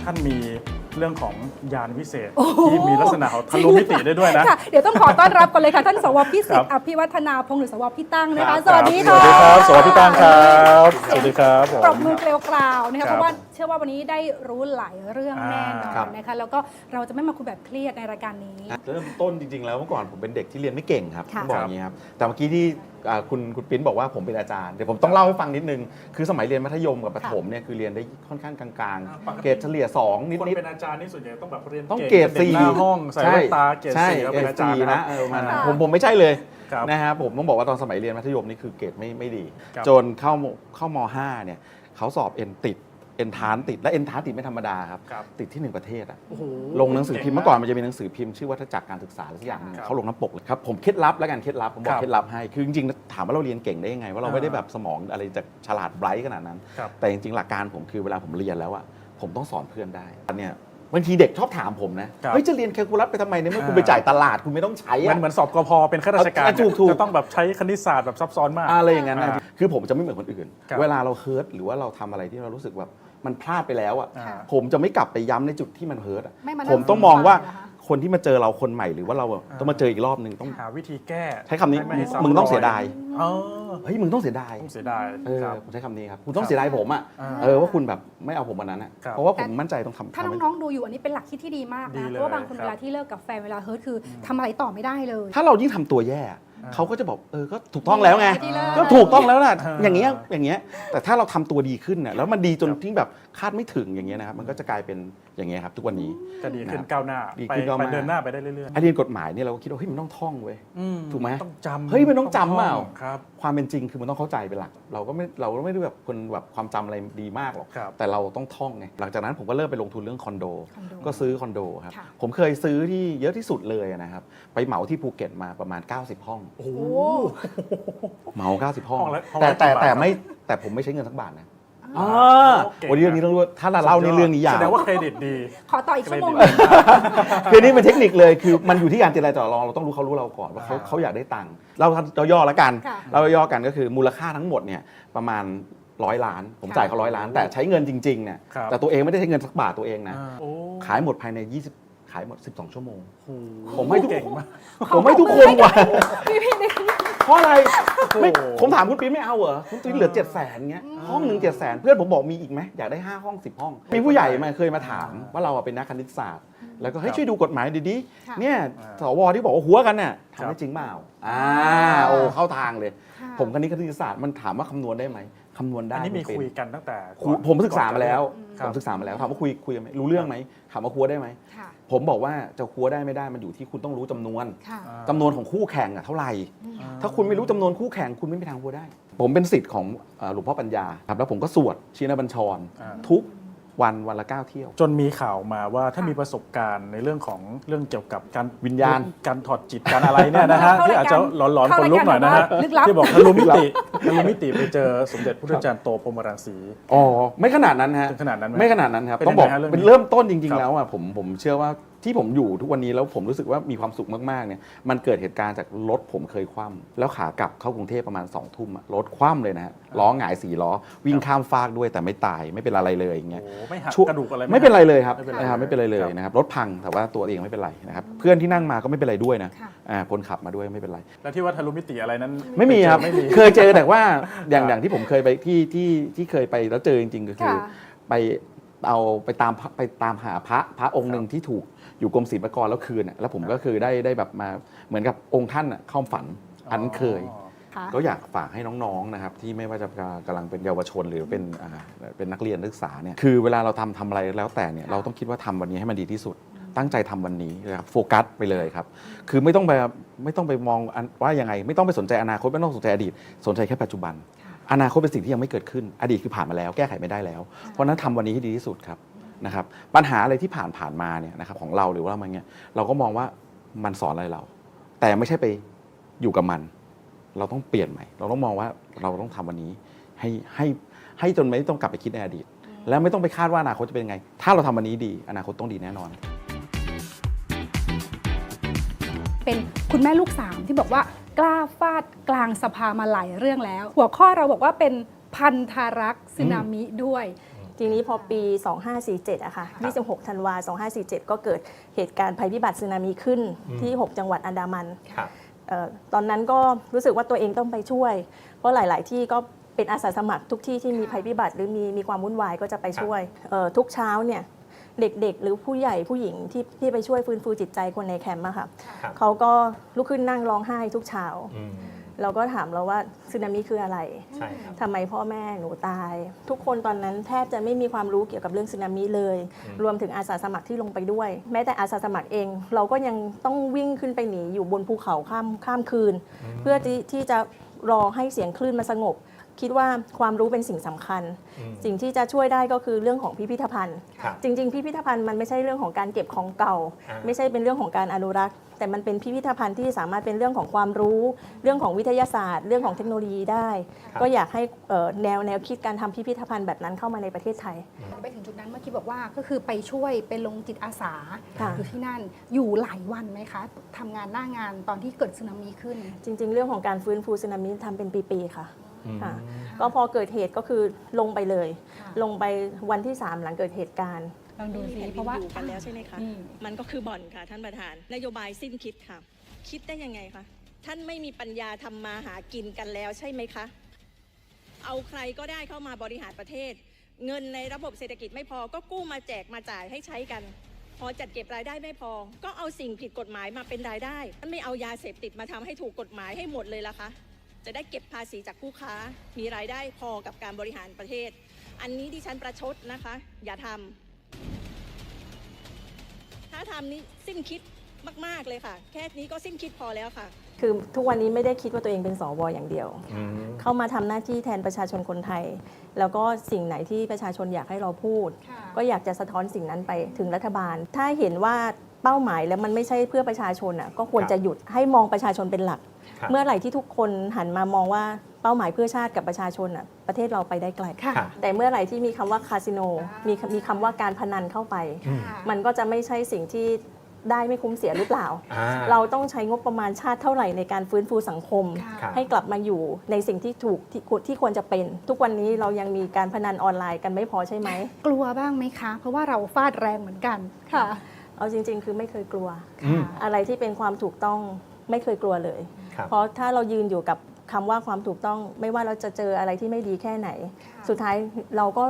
C: ท่านมีเรื่องของยานวิเศษ ที่มีลักษณะของทะลุมิติได้ด้วยนะ
D: ค่ะเดี๋ยวต้องขอต้อนรับกันเลยค่ะท่านสวพิสิท
C: ครั
D: ธิ์
C: บ
D: อภิวัฒนาพงศ์หรือสวพี่ตั้งนะ
C: ครั
D: คะ
C: บ
D: สวัสดี
C: ส
D: ค่ะ
C: วัสดีครับ สวัสดีตั้งครับ สวัสดีครับผม
D: ปรบมือเกลียวกราวนะคะ
C: ครับ
D: เพราะว่าเชื่อว่าวันนี้ได้รู้หลายเรื่องแน่นอ
C: ครั
D: น
C: บ
D: นะคะแล้วก็เราจะไม่มาคุยแบบเครียดในรายการนี้
H: เริ่มต้นจริงๆ แล้วเมื่อก่อนผมเป็นเด็กที่เรียนไม่เก่งครับ
D: ค่ะ
H: ต้องบอกอย่างนี้ครับแต่เมื่อกี้ที่อ่าคุณคุณปิ้นบอกว่าผมเป็นอาจารย์เดี๋ยวผมต้องเล่าให้ฟังนิดนึง คือสมัยเรียนมัธยมกับประถมเนี่ยคือเรียนได้ค่อนข้างกลาง
C: ปกติ
H: ๆ เกรดเฉลี่ย 2 นิด
C: คน
H: นิด
C: เป็นอาจารย์นี่ส่วนใหญ่ต้องแบบเรียน
H: ต้อง
C: ง
H: เกรด
C: ป็น
H: สี่
C: หน้าห้องใส่แว่นตาเกรด
H: ใช่
C: สี่แล้วเป็นอาจารย์
H: เก
C: นะ
H: นะเออประมาณนั้น
D: ค่ะ
H: ผมผมไม่ใช่เลย
C: ครับ
H: นะครับผมต้องบอกว่าตอนสมัยเรียนมัธยมนี่คือเกรดไม่ไม่ดี
C: ครับ
H: จนเข้ามเข้ามห้าเนี่ยเขาสอบเอ็นติด เอ็นทานติดและเอ็นทานติดไม่ธรรมดาครับ
C: ครับ
H: ติดที่หนึ่งประเทศอะ
C: โอ้โห
H: ลงหนังสือพิมพ์เมื่อก่อนมันจะมีหนังสือพิมพ์ชื่อวัฏจักรการศึกษาหรือสักอย่างหนึง
C: ครับ
H: เขาลงน้ำปกเลยครับผมเคล็ดลับแล้วกันเคล็ดลับผมบอ
C: ครั
H: ก
C: บ
H: เคล็ดลับให้คือจริงๆถามว่าเราเรียนเก่งได้ยังไง ว่าเรา
C: อ่า
H: ไม่ได้แบบสมองอะไรจะฉลาดไบรท์ขนาดนั้น
C: ครับ
H: แต่จริงๆหลักการผมคือเวลาผมเรียนแล้วอะผมต้องสอนเพื่อนได้อันเนี้ยบางทีเด็กชอบถามผมนะครับเฮ้ยจะเรียนแคลคูลัสไปทำไมเนี่ยเมื่อคุณ
C: อ่า
H: ไปจ่ายตลาดคุณไม่ต้องใช้
C: เหมือ
H: อะ
C: นเหมือนสอบกพเป็นข้าราชการ
H: อะถูกถูก
C: จะต้องแบบใช้คณิตศาสตร์แบบซับซ้อนมาก
H: อะไรอย่างนั้นนะ
C: อ่า
H: คือผมจะไม่เหมือนคนอื่น
C: ครับ
H: เวลาเราเฮิร์ตหรือว่าเราทำอะไรที่เรารู้สึกแบบ มันพลาดไปแล้วอะ
C: อ่า
H: ผมจะไม่กลับไปย้ำในจุดที่มันเฮิร์ตอะ
D: ไม่มานั่ง
H: ผมต้องมองว่า
D: ฟังเหรอคะ
H: คนที่มาเจอเราคนใหม่หรือว่าเราอะต้องมาเจออีกรอบหนึ่งต้อง
C: หาวิธีแก้
H: ใช้คำนี้
C: ให้ไให้ซ้ำ
H: มึงต้องเสียดาย
C: อ๋อ
H: เฮ้ยมึงต้องเสียดาย
C: ต้องเสียดาย
H: เออ
C: ครับ
H: ผมใช้คำนี้ครับคุณต้องเสียดายผมอะ
C: อ่า
H: เออว่าคุณแบบไม่เอาผมวันนั้นอะ
C: ครับ
H: เพราะว่าผมมั่นใจต้องทำ
D: ถ้า
H: ทำให้
D: น้องๆดูอยู่อันนี้เป็นหลักคิดที่ดีมาก
C: ดี
D: นะ
C: เลย
D: เพราะว่าบางคน
C: ครับ
D: เวลาที่เลิกกับแฟนเวลาเฮิร์ตคือทำอะไรต่อไม่ได้เลย
H: ถ้าเรายิ่งทำตัวแย่
C: อ่า
H: เขาก็จะบอกเออก็ถูกต้องแล้วไง
D: ดีเลย
H: ก็ถูกต้องแล้วนะ
C: อ่า
H: อย่างเงี้ยอย่างเงี้ยแต่ถ้าเราทำตัวดีขึ้นเนี่ยแล้วมันดีจน
C: ครับ
H: ที่แบบคาดไม่ถึงอย่างเงี้ยนะครับมันก็จะกลายเป็นอย่างเงี้ยครับทุกวันนี้
C: จะดีขึ้น
H: นะครับ
C: ก้าวหน้า
H: ดี
C: ไป
H: ขึ้นก้าวห
C: ไป
H: น้า
C: เดินหน้าไปได้เรื่อย
H: ไอเรียนกฎหมายเนี่ยเราก็คิดว่าเฮ้ยมันต้องท่องเว้ย
C: ๆอื
H: ถูกไหม
C: ต้องจำ
H: เฮ้ยมันต้องจำเปล่า
C: ครับ
H: ความเป็นจริงคือมันต้องเข้าใจเป็นหลัก เราก็ไม่เราก็ไม่ได้แบบคนแบบความจำอะไรดีมากหรอก
C: ครับ
H: แต่เราต้องท่องไง หลังจากนั้นผมก็เริ่มไปลงทุนเรื่องคอนโด
D: คอนโด
H: ก็ซื้อคอนโดครับ
D: ค่ะ
H: ผมเคยซื้อที่เยอะที่สุดเลยนะครับ ไปเหมาที่ภูเก็ตมาประมาณ 90 ห้อง
C: โอ้โห
D: โอ้
H: เหมา 90 ห้อง
C: ห้องละห้อง
H: แต่
C: ละ
H: แต่
C: กี่บาท
H: แต่
C: ครับ
H: ไม่แต่ผมไม่ใช้เงินสักบาทนะ
D: อ่
H: อ่า
C: เก่ง
H: วันนี้เรื่องนี้ต้องรู้ถ้าเราเล่าในเรื่องนี้ยาว
C: แสดงว่าเครดิตดี
D: ขอต่ออีกชั่วโมง
C: เครดิต
H: คือนี่เป็นเทคนิคเลยคือมันอยู่ที่การเจรจาต่อรองเราต้องรู้เขารู้เราก่อนว่าเขา
C: อ่า
H: เขาอยากได้ตังค์เราเราย่อแล้วกัน
D: ค่ะ
H: เราย่อกันก็คือมูลค่าทั้งหมดเนี่ยประมาณร้อยล้าน ผม
D: ค่ะ
H: จ่ายเขาร้อยล้าน แต่ใช้เงินจริงๆเนี่ย
C: ครับ
H: แต่ตัวเองไม่ได้ใช้เงินสักบาทตัวเองนะ
C: อ่าโอ้
H: ขายหมดภายใน 20ขายหมด 12 ชั่วโมง
C: โห
H: ผมให้ทุก
C: เก่งมาก
H: ผมให้ทุกคนว่ะ
D: พี่พี่นี่
H: เพราะอะไรไม่
C: โอ้โห
H: ผมถามคุณปิ๊นไม่เอาเหรอคุณปิ๊นเหลือ7จ็ดแสนเงี้ยห้องหนึ่งเจ็ดแสนเพื่อนผมบอกมีอีกไหมอยากได้5ห้อง10ห้อง มีผู้ใหญ่มาเคยมาถามว่าเราอะเป็นนักคณิตศาสตร์ แล้วก็เฮ้ยช่วยดูกฎหมายดี
D: ค่ะ
H: ๆเนี่ยสวที่บอกว่าหัวกันเนี่ย
C: ครับ
H: ทำได้จริงเปล่าอ่าโอ้เข้าทางเลย
D: ค่ะ
H: ผมคณิตคณิตศาสตร์มันถามว่าคำนวณได้ไหมคำนวณได้
C: อันนี้มี
H: ณปิ๊
C: คุยกันตั้งแต่
H: คุยผมศึกษามาแล้ว
C: ค
H: ผ
C: รับ
H: มศึกษามาแล้วถามว่าคุยคุยกันไหมรู้เรื่องไหมถามว่าคัวได้ไหม
D: ค่ะ
H: ผมบอกว่าจะคัวได้ไม่ได้มันอยู่ที่คุณต้องรู้จำนวน
D: ค่ะ
H: จำนวนของคู่แข่งอะเท่าไหร่
C: อ่า
H: ถ้าคุณไม่รู้จำนวนคู่แข่งคุณไม่มีทางคัวได้ ผมเป็นสิทธิ์ของเอ่อหลวงพ่อปัญญาครับแล้วผมก็สวดชีนบัญชร
C: อ่า
H: ทุก วันวันละเก้าเที่ยว
C: จนมีข่าวมาว่าถ้ามีประสบการณ์ในเรื่องของเรื่องเกี่ยวกับการ
H: วิญญาณ
C: การถอดจิตการอะไรเนี่ยนะฮะ
D: เข้ารายการ
C: ที่อาจจะหลอนๆ
D: เข้า
C: คน
D: ราย
C: ลุก
D: การ
C: หน่อยนะฮะ
D: แบบว่าลึกลับ
C: ที่บอกทะลุมิติทะลุมิติไปเจอสมเด็จพระพุทธจารย์โตพรหมรังสี
H: อ๋อไม่ขนาดนั้นฮะ
C: ถึงขนาดนั้นไหม
H: ไม่ขนาดนั้นครับ
C: เป็น
H: ต้องบอก
C: ยังไงฮะเรื่องนี้
H: เป็นเริ่มต้นจริง
C: ครั
H: ๆ
C: บ
H: แล้วอะผมผมเชื่อว่า ที่ผมอยู่ทุกวันนี้แล้วผมรู้สึกว่ามีความสุขมากๆเนี่ยมันเกิดเหตุการณ์จากรถผมเคยคว่ำแล้วขากลับเข้ากรุงเทพประมาณ2องทุ่มอะรถคว่ำเลยนะฮะล้อหงายสี่ล้อ วิ่งข้ามฟากด้วยแต่ไม่ตายไม่เป็นอะไรเลยอย่างเงี้ย
C: โอ้ไม่หัก
H: ช่วง
C: กระดูกอะไรห
H: ไม่เป็นไรเลยครับ
C: ไม่เป็นไร
H: นะครับไม่เป็นไรเลย
C: ครับ
H: นะครับรถพังแต่ว่าตัวเองไม่เป็นไรนะครับเพื่อนที่นั่งมาก็ไม่เป็นไรด้วยนะ
D: ค่ะ
H: อ่าคนขับมาด้วยไม่เป็นไร
C: แล้วที่ว่าทะลุมิติอะไรนั้น
H: ไม่มีครับ
C: ไม่มี
H: เคยเจอแต่ว่าอย่าง
C: ครับ
H: อย่างที่ผมเคยไปที่ที่ที่เคยไปแล้วเจอจริงๆก็คือ
D: ค่ะ
H: ไป เอาไปตามพระไปตามหาพระพระองค์หนึ่งที่ถูกอยู่กรมศิลปากรแล้วคืนน่ะแล้วผมก็คือได้ได้แบบมาเหมือนกับองค์ท่านน่ะเข้าฝันอันนั้นเคย
D: ค่ะ
H: ก็อยากฝากให้น้องๆ นะครับ ที่ไม่ว่าจะกำลังเป็นเยาวชนหรือเป็นอ่าเป็นนักเรียนนักศึกษาเนี่ยคือเวลาเราทำทำอะไรแล้วแต่เนี่ยเราต้องคิดว่าทำวันนี้ให้มันดีที่สุด ตั้งใจทำวันนี้นะครับโฟกัสไปเลยครับ คือไม่ต้องไปไม่ต้องไปมองอันว่ายังไง ไม่ต้องไปสนใจอนาคตไม่ต้องสนใจอดีต สนใจแค่ปัจจุบัน อนาคตเป็นสิ่งที่ยังไม่เกิดขึ้น อดีตคือผ่านมาแล้ว แก้ไขไม่ได้แล้ว เพราะฉะนั้นทำวันนี้ให้ดีที่สุดครับนะครับ ปัญหาอะไรที่ผ่านผ่านมาเนี่ยนะครับของเราหรือว่ามันเนี่ยเราก็มองว่ามันสอนอะไรเรา แต่ไม่ใช่ไปอยู่กับมัน เราต้องเปลี่ยนใหม่ เราต้องมองว่าเราต้องทำวันนี้ให้ให้ให้จนไม่ต้องกลับไปคิดในอดีต และไม่ต้องไปคาดว่าอนาคตจะเป็นยังไง ถ้าเราทำวันนี้ดี อนาคตต้องดีแน่นอน
D: เป็นคุณแม่ลูกสามที่บอกว่า กล้าฟาดกลางสภามาหลายเรื่องแล้ว หัวข้อเราบอกว่าเป็นพันธารักษ์สึนามิด้วย
I: ทีนี้พอปี 2547อะค่ะ 26 ธันวา 2547 ก็เกิดเหตุการณ์ภัยพิบัติสึนามิขึ้นที่ 6 จังหวัดอันดามัน
F: ครับ
I: เอ่อตอนนั้นก็รู้สึกว่าตัวเองต้องไปช่วย เพราะหลาย ๆ ที่ก็เป็นอาสาสมัครทุกที่ที่มีภัยพิบัติ หรือมีมีความวุ่นวายก็จะไปช่วยเอ่อทุกเช้าเนี่ย เด็กๆ หรือผู้ใหญ่ผู้หญิงที่ที่ไปช่วยฟื้นฟูจิตใจคนในแคมป์อะค่ะ
F: ครับ
I: เขาก็ลุกขึ้นนั่งร้องไห้ทุกเช้า
F: อืม
I: เราก็ถามเราว่าสึนามิคืออะไร
F: ใช่ครับ
I: ทำไมพ่อแม่หนูตาย ทุกคนตอนนั้นแทบจะไม่มีความรู้เกี่ยวกับเรื่องสึนามิเลยรวมถึงอาสาสมัครที่ลงไปด้วย แม้แต่อาสาสมัครเอง เราก็ยังต้องวิ่งขึ้นไปหนีอยู่บนภูเขาข้ามข้ามคืน เพื่อที่ที่จะรอให้เสียงคลื่นมาสงบ คิดว่าความรู้เป็นสิ่งสำคัญ สิ่งที่จะช่วยได้ก็คือเรื่องของพิพิธภัณฑ์
F: ครับ
I: จริง ๆ พิพิธภัณฑ์มันไม่ใช่เรื่องของการเก็บของเก่า
F: อ่า
I: ไม่ใช่เป็นเรื่องของการอนุรักษ์ แต่มันเป็นพิพิธภัณฑ์ที่สามารถเป็นเรื่องของความรู้ เรื่องของวิทยาศาสตร์ เรื่องของเทคโนโลยีได้ ก็อยากให้เอ่อแนวแนวคิดการทำพิพิธภัณฑ์แบบนั้นเข้ามาในประเทศไทย
D: ไปถึงจุดนั้นเมื่อกี้บอกว่าก็คือไปช่วยไปลงจิตอาสา
I: ค่ะ
D: อยู่ที่นั่นอยู่หลายวันไหมคะทำงานหน้างานตอนที่เกิดสึนามิขึ้น
I: จริง ๆ เรื่องของการฟื้นฟูสึนามิทำเป็นปีๆค่ะ ค่ะก็พอเกิดเหตุก็คือลงไปเลย
D: ค่ะ
I: ลงไปวันที่ 3 หลังเกิดเหตุการณ์
D: ลองดู
J: ไม่มี
D: สิ
J: แผ่น
D: เพ
J: ดิน
D: ราะว่า
J: อยู่กันแล้วใช่ไหมคะ
D: อืม
J: มันก็คือบ่อนค่ะท่านประธาน นโยบายสิ้นคิดค่ะ คิดได้ยังไงคะ ท่านไม่มีปัญญาทำมาหากินกันแล้วใช่ไหมคะ เอาใครก็ได้เข้ามาบริหารประเทศ เงินในระบบเศรษฐกิจไม่พอ ก็กู้มาแจกมาจ่ายให้ใช้กัน พอจัดเก็บรายได้ไม่พอ ก็เอาสิ่งผิดกฎหมายมาเป็นรายได้ท่านไม่เอายาเสพติดมาทำให้ถูกกฎหมายให้หมดเลยล่ะคะ จะได้เก็บภาษีจากผู้ค้า มีรายได้พอกับการบริหารประเทศ อันนี้ดิฉันประชดนะคะ อย่าทำถ้าทำนี้สิ้นคิดมาก ๆ เลยค่ะ แค่นี้ก็สิ้นคิดพอแล้วค่ะ
I: คือทุกวันนี้ไม่ได้คิดว่าตัวเองเป็นสวอย่างเดียว เข้ามาทำหน้าที่แทนประชาชนคนไทย แล้วก็สิ่งไหนที่ประชาชนอยากให้เราพูด
D: ค่ะ
I: ก็อยากจะสะท้อนสิ่งนั้นไปถึงรัฐบาล ถ้าเห็นว่าเป้าหมายแล้วมันไม่ใช่เพื่อประชาชนอะก็ควรจะหยุดให้มองประชาชนเป็นหลัก
F: ครับ
I: เมื่อไหร่ที่ทุกคนหันมามองว่าเป้าหมายเพื่อชาติกับประชาชนอะประเทศเราไปได้ไกล
D: ค่ะ
I: แต่เมื่อไหร่ที่มีคำว่าคาสิโนมีมีคำว่าการพนันเข้าไปมันก็จะไม่ใช่สิ่งที่ได้ไม่คุ้มเสียหรือเปล่า
F: อ่า
I: เราต้องใช้งบประมาณชาติเท่าไหร่ในการฟื้นฟูสังคม
F: ครับ
I: ให้กลับมาอยู่ในสิ่งที่ถูกที่ควรที่ควรจะเป็น ทุกวันนี้เรายังมีการพนันออนไลน์กันไม่พอใช่ไหม
D: กลัวบ้างไหมคะ เพราะว่าเราฟาดแรงเหมือนกันค่ะ
I: เอาจริง ๆ คือไม่เคยกลัว
F: อืม
I: อะไรที่เป็นความถูกต้องไม่เคยกลัวเลย
F: ครับ
I: เพราะถ้าเรายืนอยู่กับคำว่าความถูกต้องไม่ว่าเราจะเจออะไรที่ไม่ดีแค่ไหน สุดท้ายเราก็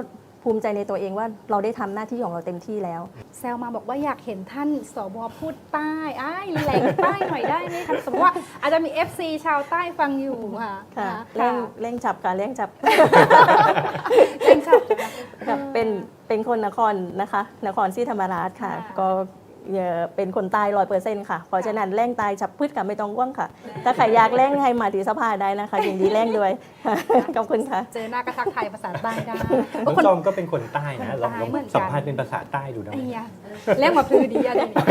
I: ภูมิใจในตัวเองว่าเราได้ทำหน้าที่ของเราเต็มที่แล้ว
D: แซลมาบอกว่าอยากเห็นท่านสวพูดใต้อ้ายแหล่งใต้หน่อยได้ไหมคะสมมติว่าอาจจะมี FC ชาวใต้ฟังอยู่ค่ะ
I: ค่ะ
D: ค่ะ
I: เร่งเร่งจับค่ะเร่งจับ
D: เร่งจับ
I: กับเป็นเป็นคนนครนะคะ นครศรีธรรมราชค่ะ
D: ค่ะ
I: ก็ เอ่อเป็นคนใตายร้อยเปอร์เซ็นต์ค่ะ เพราะฉะนั้นแร่งตายจับพืชกับไม่ต้องว่างค่ะ ถ้าใครอยากแร่งให้มาที่สภาได้นะคะยินดีแร่งด้วยขอบคุณค่ะ
D: เจอหน้ากระทักไทายภาษาใต้ได้
F: น้องจอมก็เป็นคนใต้นะลองลอง
D: เหมือนกัน
F: สัมภาษณ์เป็นภาษาใต้ดูได้
D: ไอ้
F: ไหม
D: เหี้ยเรียกมาพลือดีอะไรนี่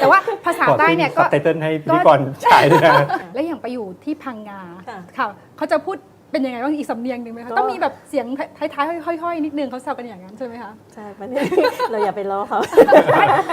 D: แต่ว่าภาษาใต้เนี่ยก็
F: ขอขึ้ซับไตเติ้ลให้พิธีกรชายด้วยนะ
D: และอย่างไปอยู่ที่พังงา
I: ค่ะ
D: ค่ะเขาจะพูด เป็นยังไงบ้างอีกสำเนียงหนึ่งไหมคะ
I: ก็
D: ต้องมีแบบเสียงท้ายๆห้อยๆนิดนึงเขาแซวกันอย่างนั้นใช่ไหมคะ
I: ใช่ประเด็นเราอย่าไปล้อเขา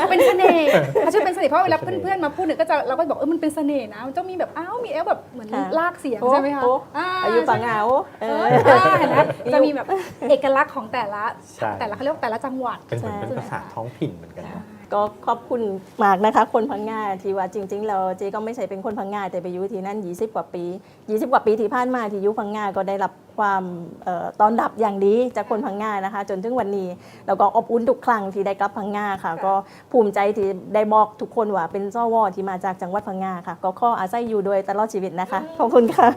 D: เป็นเสน่ห์เขาชื่อเป็นเสน่ห์เพราะเวลา
F: เป็นเสน่ห์
D: เพื่อนๆมาพูดเนี่ยก็จะเราก็บอกเออมันเป็นเสน่ห์นะมันต้องมีแบบอ้าวมีเอลแบบเหมือน
I: ค่ะ
D: ลากเสียง
I: โอ้
D: ใช่ไหมคะ
I: โอ้าอายุปังเหงาเอ
D: เอ
I: อ
D: อเห็นไหมจะมีแบบเอกลักษณ์ของแต่ละ
F: ใช่
D: แต่ละเขาเรียกว่าแต่ละจังหวัด
F: เป็นเหมือนเป็น
D: ใช่
F: ภาษาท้องถิ่นเหมือนกันนะ
I: ก็ขอบคุณมากนะคะ คนพังงาที่ว่าจริง ๆ เราเจ๊ก็ไม่ใช่เป็นคนพังงาแต่ไปอยู่ที่นั่น 20 กว่าปี 20 กว่าปีที่ผ่านมาที่อยู่พังงาก็ได้รับความเอ่อต้อนรับอย่างดีจากคนพังงานะคะ จนถึงวันนี้แล้วก็อบอุ่นทุกครั้งที่ได้กลับพังงาค่ะ ก็ภูมิใจที่ได้บอกทุกคนว่าเป็นเจ้าวอที่มาจากจังหวัดพังงาค่ะ ก็ข้ออาศัยอยู่โดยตลอดชีวิตนะคะขอบคุณค่ะ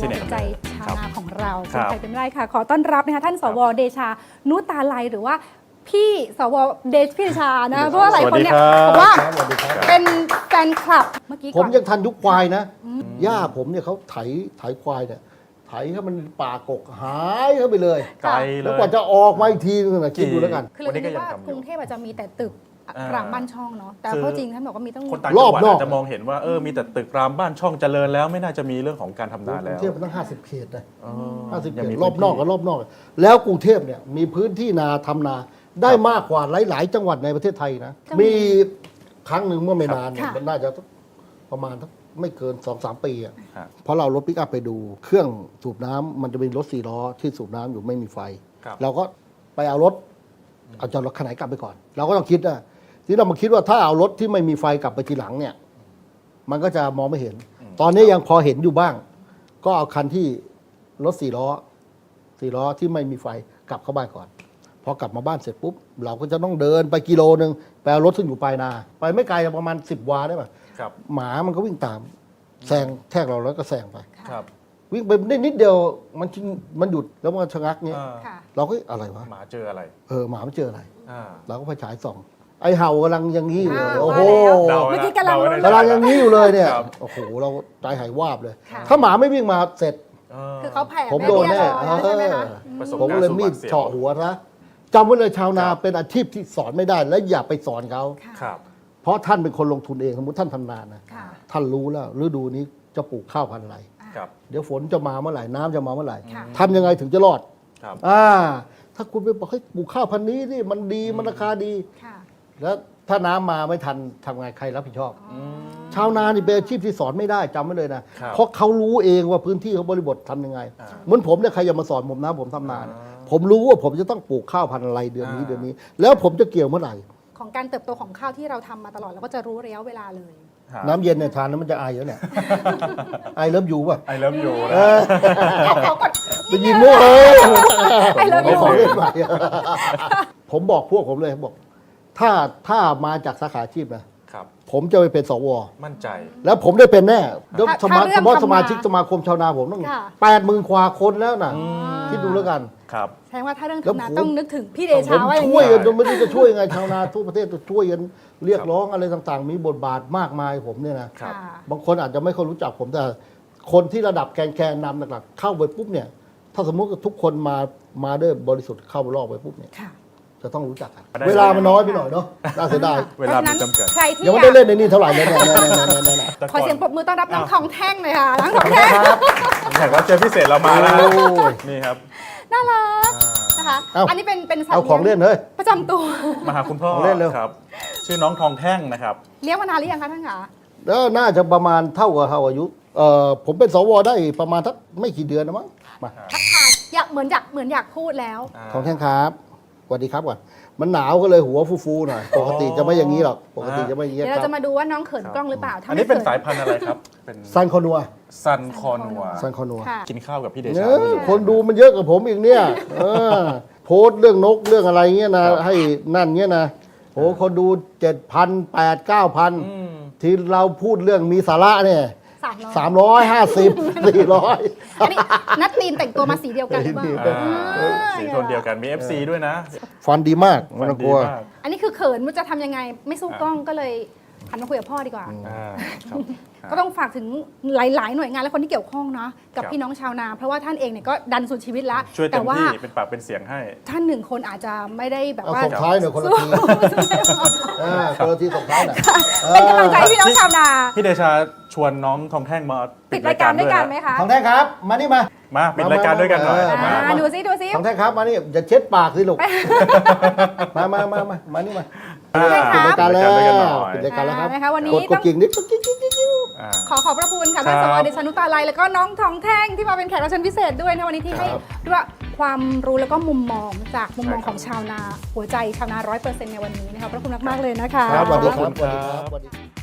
D: สวใจชาวนาของเรา
C: ครั
D: เป็น
C: บ
D: ใครเป็นไม่ได้ค่ะ ขอต้อนรับนะคะท่านสวเดชา นุตาไลหรือว่าพี่สวเดชพี่เดชานะเพราะว่าหลายคนเนี่ยบอกว่าเป็นแฟนคลับเมื่อกี้
K: ผ
D: ก่อ
K: ม
D: น
K: ยังทันยุคควายนะ ย่าผมเนี่ยเขาไถไถควายเนี่ยไถให้มันป่ากกหายเข้าไปเลย
C: ไกลเล
K: แล้ว
C: ย
K: กว่าจะออกมาอีกทีนึงนะคิดดูแล้วกัน
D: คือเรา
C: วันนี้ก็
D: คิด
C: ยัง
D: ว่า
C: ทำอยู่
D: กรุงเทพอาจจะมีแต่ตึก
C: อ่ารา
D: มบ้านช่องเนาะแต่
C: คือ
D: เพราะจริงท่านบอกว่ามีต้อง
C: คนต่าง
K: ร
C: จั
K: องบ
C: หวัด
K: นอก
C: อาจจะมองเห็นว่าเออมีแต่ตึกรามบ้านช่องเจริญแล้วไม่น่าจะมีเรื่องของการทำนาก
K: รุ
C: แล้
K: ง
C: ว
K: เทพมันตั้ง50เขตนะ
C: อ๋อ
K: 50
C: ยัง
K: เข
C: มี
K: ตรอบนอกกับรอบนอก แล้วกรุงเทพเนี่ยมีพื้นที่นาทำนาได้มากกว่าหลาย ๆ จังหวัดในประเทศไทยนะมีครั้งหนึ่งเมื่อไม่นานเนี่ยมันน่าจะประมาณสักไม่เกิน2อสปีอะ
C: ครับ
K: เพราะเรารถปิกอัพไปดู เครื่องสูบน้ำมันจะเป็นรถสี่ล้อที่สูบน้ำอยู่ไม่มีไฟ
C: ครับ
K: เราก็ไปเอารถ เอาจอดรถคันไหนกลับไปก่อน เราก็ต้องคิดนะ ที่เรามาคิดว่าถ้าเอารถที่ไม่มีไฟกลับไปทีหลังเนี่ย มันก็จะมองไม่เห็น ตอนนี้ยังพอเห็นอยู่บ้าง ก็เอาคันที่รถสี่ล้อสี่ล้อที่ไม่มีไฟกลับเข้าบ้านก่อน พอกลับมาบ้านเสร็จปุ๊บ เราก็จะต้องเดินไปกิโลหนึ่งไปเอารถซึ่งอยู่ปลายนา ไปไม่ไกลประมาณสิบวาได้ป่ะ
C: ครับ
K: หมามันก็วิ่งตามแซงแทรกเราแล้วก็แซงไป
C: ครับ
K: วิ่งไปได้นิดเดียวมันชิมันหยุดแล้วมันก็ชะงักเงี้ย
C: อ่า
D: ค่ะ
K: เราก็เอ๊ะอะไรวะ
C: หมาเจออะไร
K: เออหมามันเจออะไร
C: อ่า
K: เราก็ไปฉายส่อง ไอเห่ากำลังอยังงี้อยู่เลย
D: อ่า
K: โอ้โห
C: เดา
D: เมื่อกี้กำลัง
C: เดาไว้
K: กำลังอยังงี้อยู่เลยเนี่ย
C: ครับ
K: โอ้โหเราใจหายวาบเลย
D: ค่ะ
K: ถ้าหมาไม่วิ่งมาเสร็จ
D: คือเขาแผ่
K: ผมโดนแน่
D: ม่เรียบร้อยแล้วใช่ไหมคะ
K: เออ
C: ประสบ
K: ผม
C: การ
K: เลย
C: ณ์
K: มีด
C: สุดหวาดเสียว
K: เฉาะหัวนะจำไว้เลยชาวนา
C: ครับ
K: เป็นอาชีพที่สอนไม่ได้ และอย่าไปสอนเขา
C: ครับ
K: เพราะท่านเป็นคนลงทุนเองสมมติท่านทำนานะ
D: ค่ะ
K: ท่านรู้แล้วฤดูนี้จะปลูกข้าวพันธุ์อะไร
C: ครับ
K: เดี๋ยวฝนจะมาเมื่อไหร่น้ำจะมาเมื่อไหร่
D: ค่ะ
K: ทำยังไงถึงจะรอด
C: ครับ
K: อ่า ถ้าคุณไปบอกให้ปลูกข้าวพันธุ์นี้นี่มันดีมันราคาดี
D: ค่ะ
K: แล้วถ้าน้ำมาไม่ทันทำไงใครรับผิดชอบชาวนานี่เป็นอาชีพที่สอนไม่ได้จำไว้เลยนะ
C: ครับ
K: เพราะเขารู้เองว่าพื้นที่เขาบริบททำยังไง
C: อ่า
K: เหมือนผมเนี่ยใครจะมาสอนผมนะผมทำนาเนี่ย
C: อ่า
K: ผมรู้ว่าผมจะต้องปลูกข้าวพันธุ์อะไรเดือนนี้
C: อ่า
K: เดือนนี้ แล้วผมจะเกี่ยวเมื่อไหร่
D: ของการเติบโตของข้าวที่เราทำมาตลอดเราก็จะรู้ระยะเวลาเลย
C: ครับ
K: น้ำเย็นเนี่ยทานแล้วมันจะไอแล้วเนี่ย ไอเริ่มอยู่ป่ะ
C: ไอเลิฟยู
K: เอ
C: นะ
K: อ
D: ขอกด
K: ไปยินมั่วเอ้ย
D: ไอเลิฟ
K: เอา
D: ยู
K: ของเล่นใหม่ผมบอกพวกผมเลยบอก ถ้าถ้ามาจากสาขาอาชีพนะครับ ผมจะไปเป็นสว
C: มั่นใจ
K: แล้วผมได้เป็นแน่แล้ว
D: ถ้า
K: สมา
D: ถ้าเรื่
K: เฉ
D: อง
K: พาะ
D: ทำ
K: สมาชิก
D: มา
K: สมาคมชาวนาผมต้อง
D: ค่ะ
K: แปดหมื่นกว่าคนแล้วนะคิดดูแล้วกัน
C: ครับ
D: แสดงว่าถ้าเรื่อง
K: แล้ว
D: ทำนา
K: ผม
D: ต้องนึกถึงพี่เด
K: ผ
D: ชามว่าอย่าง
K: ช่วย
D: นี้
K: กันจนไม่รู้จะช่วยยังไงชาวนาทั่วประเทศจะช่วยกันเรียกร้องอะไรต่างๆ มีบทบาทมากมายผมเนี่ยนะ
C: ครับ
D: ค่ะ
K: บางคนอาจจะไม่ค่อยรู้จักผมแต่คนที่ระดับแกนแกนนำหลักๆเข้าไปปุ๊บเนี่ย ถ้าสมมติว่าทุกคนมามาด้วยบริสุทธิ์เข้ารอบไปปุ๊บเนี่ย
D: ค่ะ
K: จะต้องรู้จักกัน
C: ได้
K: เวลามันน้อยไปหน่อยเนาะน่าเสียดาย
C: เวลามีจำกัด
D: ใครที่
K: ยังไม่
D: อ
K: ได้
D: ยาก
K: เล่นในนี่เท่าไหร่เลยเนี่ยเนี่ยเนี่ยเนี่ยเนี่ยเนี่ย
C: แต่
D: ขอ
C: ก่น
D: เสียงปรบมือต้อนรับน้อง
C: อ้าว
D: ทองแท่งเลยค่ะน้องทองแท่ง
C: แขกรับเชิญพิเศษเรามาแล้วนี่ครับ
D: น่ารักนะคะ
K: เอ้า
D: อันนี้เป็นเป็นสัต
K: เอา
D: ว์
K: ของเล่นเลย
D: ประจำตัว
C: มาหาคุณพ่อ
K: ของเล่นเร็ว
C: ครับ ชื่อน้องทองแท่งนะครับ
D: เลี้ยงมานานหรือยังคะท่านคะ
K: แล้วน่าจะประมาณเท่ากับเขาอายุเอ่อผมเป็นสวได้ประมาณทักไม่กี่เดือนนะมั้งมา
D: ทักทายอยากเหมือนอยากเหมือนอยากพูดแล้ว
K: ของแท่งครับ สวัสดีครับก่อนมันหนาวก็เลยหัวฟูๆหน่อยปกติจะไม่อย่างนี้หรอกปกติจะไม่อย่างนี้
D: เดี๋ยว
K: ค
D: เรา
K: รับ
D: จะมาดูว่าน้องเขินกล้องหรือเปล่าถ้า
C: อัน
D: ไม่
C: นี้เป็น
D: ขิ
C: สายพันธุ์อะไรครับ เป็น
K: ซันคอนัว
C: ซันคอนัว
K: ซันคอนัว
D: ค่ะ
C: กินข้าวกับพี่เด
K: เน
C: ชา
K: อะ
C: ด้วย
K: คนดูมันเยอะกับผมอีกเนี่ยเออโพสต์เรื่องนกเรื่องอะไรเงี้ยนะ ให้นั่นเงี้ยนะโหคนดูเจ็ดพันแปดเก้าพัน
C: อืม
K: ที่เราพูดเรื่องมีสาระเนี่ย
D: สามร้อย
K: สามร้อยห้าสิบสี่ร้อย
D: อันนี้นัดตีนแต่งตัวมาสีเดียวกันหรือเปล่า
C: อ่าสีโทนเดียวกันมี FC ด้วยนะ
K: ฟันดีมาก
C: ฟั
K: ไม่
C: น
K: ต้อง
C: ดี
K: กลัว
C: มาก
D: อันนี้คือเขินมันจะทำยังไง ไม่สู้กล้องก็เลย หันมาคุยกับพ่อดีกว่า
C: อ่าครับ
D: ก็ต้องฝากถึงหลาย ๆ หน่วยงานและคนที่เกี่ยวข้องเนาะกับ
C: ครับ
D: พี่น้องชาวนา เพราะว่าท่านเองเนี่ยก็ดันสุดชีวิตแล้ว
C: ช่วยเต็
D: แต่
C: ม
D: ว่า
C: ที่เป็นปากเป็นเสียงให้
D: ท่านหนึ่งคนอาจจะไม่ได้แบบ
K: เอา
D: ว่า
K: ส่งท้ายหน่อยคนละทีเออคนละทีส่งท้ายหน่อย
D: เป็นกำลังใจให้พี่น้องชาวนา
C: พี่เดชาชวนน้องทองแท่งมา
D: ปิดรายการด้วยกันไหม
C: ฮะ
D: คะ
K: ทองแท่งครับ มานี่มา
C: มาปิดรายการด้วยกันหน่อย
K: เออ
C: มา
D: อ่าดูซิดูซิ
K: ทองแท่งครับมานี่อย่าเช็ดปากสิลูกมามามามามานี่มา
C: อ่า
K: ปิดรายการแล้ว
C: ปิดรายการด้วยกันหน่อย
K: ปิดรายการแล้วครับ
D: อ่านะคะวันนี้
K: กดก
D: ต้
K: ด
D: อง
K: กิ่งนิดกดกิ่งกิ่งกิ่งกิ่ง
C: อ่า
D: ขอขอบพระคุณค่ะ
C: ครั
D: ท่าน
C: บ
D: สวเดชนุตาลัยแล้วก็น้องทองแท่งที่มาเป็นแขกรับเชิญพิเศษด้วยนะวันนี้ที่ให้
C: ครับ
D: ด้วยความรู้แล้วก็มุมมองจากมุมมอง
C: ใช่ครับ
D: ของชาวนาหัวใจชาวนาร้อยเปอร์เซ็นต์ในวันนี้นะคะขอบพระคุณมากๆเลยนะคะ
K: ครับสวัสดีครับ
C: ขอบคุณครับ
K: สวัสดีครับ